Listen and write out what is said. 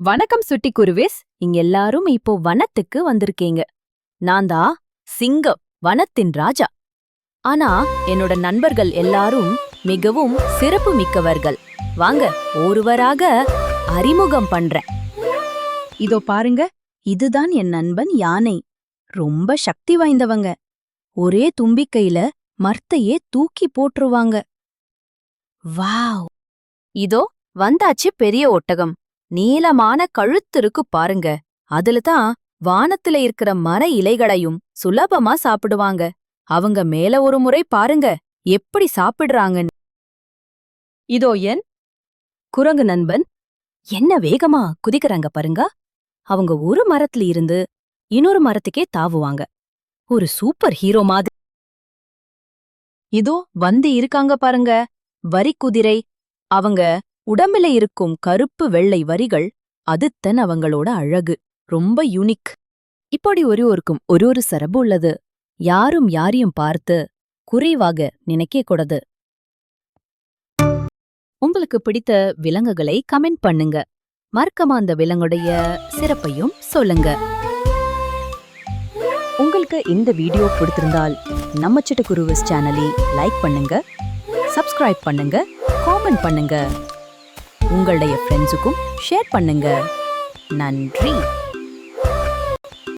வணக்கம் சுட்டி குருவிஸ். இங்க எல்லாரும் இப்போ வனத்துக்கு வந்திருக்கீங்க. நான் தான் சிங்கம் வனத்தின் ராஜா. ஆனா என்னோட நண்பர்கள் எல்லாரும் மிகவும் சிறப்பு மிக்கவர்கள். வாங்க ஒருவராக அறிமுகம் பண்றேன். இதோ பாருங்க இதுதான் என் நண்பன் யானை. ரொம்ப சக்தி வாய்ந்தவங்க. ஒரே தும்பிக்கையில மர்த்தையே தூக்கி போட்டுருவாங்க. வாவ்! இதோ வந்தாச்சு பெரிய ஒட்டகம். நீளமான கழுத்து இருக்கு பாருங்க. அதுல தான் வானத்துல இருக்கிற மர இலைகளையும் சுலபமா சாப்பிடுவாங்க. அவங்க மேல ஒரு முறை பாருங்க எப்படி சாப்பிடுறாங்கன்னு. இதோ என் குரங்கு நண்பன் என்ன வேகமா குதிக்கறாங்க பாருங்க. அவங்க ஒரு மரத்துல இருந்து இன்னொரு மரத்துக்கே தாவுவாங்க. ஒரு சூப்பர் ஹீரோ மாதிரி. இதோ வந்து இருக்காங்க பாருங்க வரி குதிரை. அவங்க உடம்புல இருக்கும் கருப்பு வெள்ளை வரிகள் அதுத்தன் அவங்களோட அழகு. ரொம்ப யூனிக் இப்படி ஒரு ஒருக்கும் ஒரு ஒரு சிறப்பு உள்ளது. யாரும் யாரையும் பார்த்து குறைவாக நினைக்க கூடாது. உங்களுக்கு பிடித்த விலங்குகளை கமெண்ட் பண்ணுங்க. மறக்காம அந்த விலங்குடைய சிறப்பையும் சொல்லுங்க. உங்களுக்கு இந்த வீடியோ பிடித்திருந்தால் நம்ம சிட்டுக்குருவிஸ் சேனலை லைக் பண்ணுங்க சப்ஸ்கிரைப் பண்ணுங்க காமெண்ட் பண்ணுங்க. உங்களுடைய ஃப்ரெண்ட்ஸுக்கும் ஷேர் பண்ணுங்க. நன்றி.